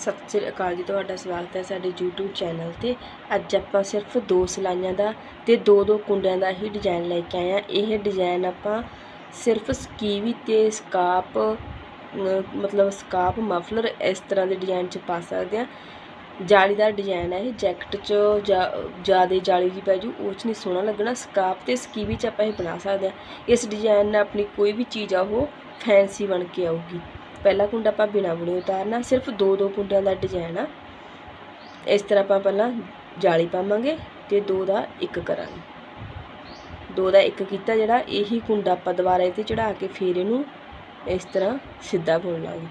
ਸਤਿ ਸ੍ਰੀ ਅਕਾਲ ਜੀ, ਤੁਹਾਡਾ ਸਵਾਗਤ ਹੈ ਸਾਡੇ YouTube ਚੈਨਲ ਤੇ। ਅੱਜ ਆਪਾਂ ਸਿਰਫ ਦੋ ਸਲਾਈਆਂ ਦਾ ਤੇ ਦੋ ਦੋ ਕੁੰਡਿਆਂ ਦਾ ਹੀ ਡਿਜ਼ਾਈਨ ਲੈ ਕੇ ਆਏ ਆ ਇਹ ਡਿਜ਼ਾਈਨ ਆਪਾਂ ਸਿਰਫ ਸਕੀਵੀ ਤੇ ਸਕਾਪ ਮਤਲਬ ਸਕਾਪ ਮਫਲਰ ਇਸ ਤਰ੍ਹਾਂ ਦੇ ਡਿਜ਼ਾਈਨ ਚ ਪਾ ਸਕਦੇ ਆ ਜਾਲੀਦਾਰ ਡਿਜ਼ਾਈਨ ਹੈ ਇਹ ਜੈਕਟ ਚ ਜ਼ਿਆਦਾ ਜਾਲੀ ਜੀ ਪੈ ਜੂ, ਉਹ ਚ ਨਹੀਂ ਸੋਹਣਾ ਲੱਗਣਾ। ਸਕਾਪ ਤੇ ਸਕੀਵੀ ਚ ਆਪਾਂ ਇਹ ਬਣਾ ਸਕਦੇ ਆ ਇਸ ਡਿਜ਼ਾਈਨ ਨਾਲ ਆਪਣੀ ਕੋਈ ਵੀ ਚੀਜ਼ ਆ, ਉਹ ਫੈਂਸੀ ਬਣ ਕੇ ਆਊਗੀ। ਪਹਿਲਾ ਕੁੰਡਾ ਆਪਾਂ ਬਿਨਾ ਬੁਣੇ ਉਤਾਰਨਾ, ਸਿਰਫ ਦੋ ਦੋ ਕੁੰਡਿਆਂ ਦਾ ਡਿਜ਼ਾਈਨ ਆ। ਇਸ ਤਰ੍ਹਾਂ ਆਪਾਂ ਪਹਿਲਾਂ ਜਾਲੀ ਪਾਵਾਂਗੇ ਤੇ ਦੋ ਦਾ ਇੱਕ ਕਰਾਂਗੇ। ਦੋ ਦਾ ਇੱਕ ਕੀਤਾ ਜਿਹੜਾ, ਇਹੀ ਕੁੰਡਾ ਆਪਾਂ ਦੁਬਾਰਾ ਇਹ ਤੇ ਚੜਾ ਕੇ ਫੇਰ ਇਹਨੂੰ ਇਸ ਤਰ੍ਹਾਂ ਸਿੱਧਾ ਬੁਣ ਲਾਂਗੇ।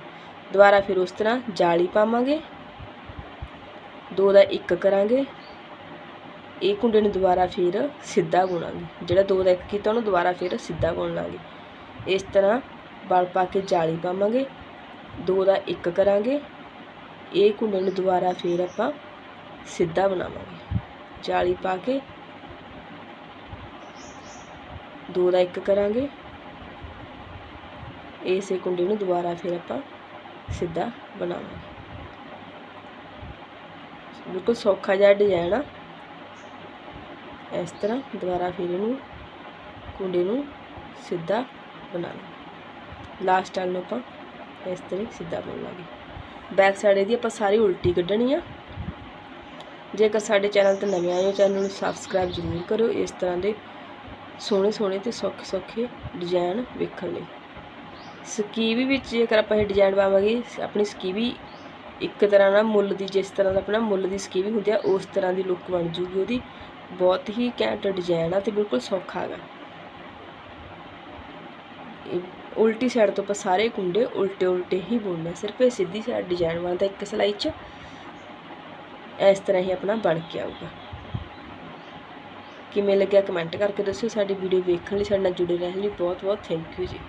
ਦੁਬਾਰਾ ਫਿਰ ਉਸ ਤਰ੍ਹਾਂ ਜਾਲੀ ਪਾਵਾਂਗੇ। ਦੋ ਦਾ ਇੱਕ ਕਰਾਂਗੇ। ਇਹ ਕੁੰਡੇ ਨੂੰ ਦੁਬਾਰਾ ਫਿਰ ਸਿੱਧਾ ਬੁਣਾਂਗੇ। ਜਿਹੜਾ ਦੋ ਦਾ ਇੱਕ ਕੀਤਾ, ਉਹਨੂੰ ਦੁਬਾਰਾ ਫਿਰ ਸਿੱਧਾ ਬੁਣ ਲਾਂਗੇ। ਇਸ ਤਰ੍ਹਾਂ ਵਲ ਪਾ ਕੇ ਜਾਲੀ ਪਾਵਾਂਗੇ। ਦੋ ਦਾ ਇੱਕ ਕਰਾਂਗੇ। ਇਹ ਕੁੰਡੇ ਨੂੰ ਦੁਬਾਰਾ ਫੇਰ ਆਪਾਂ ਸਿੱਧਾ ਬਣਾਵਾਂਗੇ। ਜਾਲੀ ਪਾ ਕੇ ਦੋ ਦਾ ਇੱਕ ਕਰਾਂਗੇ। ਇਸੇ ਕੁੰਡੇ ਨੂੰ ਦੁਬਾਰਾ ਫਿਰ ਆਪਾਂ ਸਿੱਧਾ ਬਣਾਵਾਂਗੇ। ਬਿਲਕੁਲ ਸੌਖਾ ਜਿਹਾ ਡਿਜ਼ਾਈਨ ਆ। ਇਸ ਤਰ੍ਹਾਂ ਦੁਬਾਰਾ ਫਿਰ ਇਹਨੂੰ ਕੁੰਡੇ ਨੂੰ ਸਿੱਧਾ ਬਣਾਉਣਾ। ਲਾਸਟ ਵਾਲ ਨੂੰ ਆਪਾਂ ਇਸ ਤਰ੍ਹਾਂ ਸਿੱਧਾ ਬੁਣ ਲਾਂਗੇ। ਬੈਕ ਸਾਈਡ ਇਹਦੀ ਆਪਾਂ ਸਾਰੀ ਉਲਟੀ ਕੱਢਣੀ ਆ। ਜੇਕਰ ਸਾਡੇ ਚੈਨਲ ਤੇ ਨਵੇਂ ਆਏ ਹੋ, ਚੈਨਲ ਨੂੰ ਸਬਸਕ੍ਰਾਈਬ ਜ਼ਰੂਰ ਕਰੋ ਇਸ ਤਰ੍ਹਾਂ ਦੇ ਸੋਹਣੇ ਸੋਹਣੇ ਤੇ ਸੌਖੇ ਸੌਖੇ ਡਿਜ਼ਾਈਨ ਵੇਖਣ ਲਈ। ਸਕੀਵੀ ਵਿੱਚ ਜੇਕਰ ਆਪਾਂ ਇਹ ਡਿਜ਼ਾਈਨ ਪਾਵਾਂਗੇ, ਆਪਣੀ ਸਕੀਵੀ ਇੱਕ ਤਰ੍ਹਾਂ ਨਾਲ ਮੁੱਲ ਦੀ, ਜਿਸ ਤਰ੍ਹਾਂ ਦਾ ਆਪਣਾ ਮੁੱਲ ਦੀ ਸਕੀਵੀ ਹੁੰਦੀ ਆ, ਉਸ ਤਰ੍ਹਾਂ ਦੀ ਲੁੱਕ ਬਣ ਜੂਗੀ ਉਹਦੀ। ਬਹੁਤ ਹੀ ਘੈਂਟ ਡਿਜ਼ਾਈਨ ਆ ਤੇ ਬਿਲਕੁਲ ਸੌਖਾ ਹੈਗਾ। ਉਲਟੀ ਸਾਈਡ ਤੋਂ ਆਪਾਂ ਸਾਰੇ ਕੁੰਡੇ ਉਲਟੇ ਉਲਟੇ ਹੀ ਬੁਣਨਾ ਸਿਰਫ ਇਹ ਸਿੱਧੀ ਸਾਈਡ ਡਿਜ਼ਾਈਨ ਬਣਦਾ ਇੱਕ ਸਲਾਈ 'ਚ ਇਸ ਤਰ੍ਹਾਂ ਹੀ ਆਪਣਾ ਬਣ ਕੇ ਆਊਗਾ। ਕਿਵੇਂ ਲੱਗਿਆ ਕਮੈਂਟ ਕਰਕੇ ਦੱਸਿਓ। ਸਾਡੀ ਵੀਡੀਓ ਵੇਖਣ ਲਈ ਸਾਡੇ ਨਾਲ ਜੁੜੇ ਰਹਿਣ ਲਈ ਬਹੁਤ ਬਹੁਤ ਥੈਂਕ ਯੂ ਜੀ।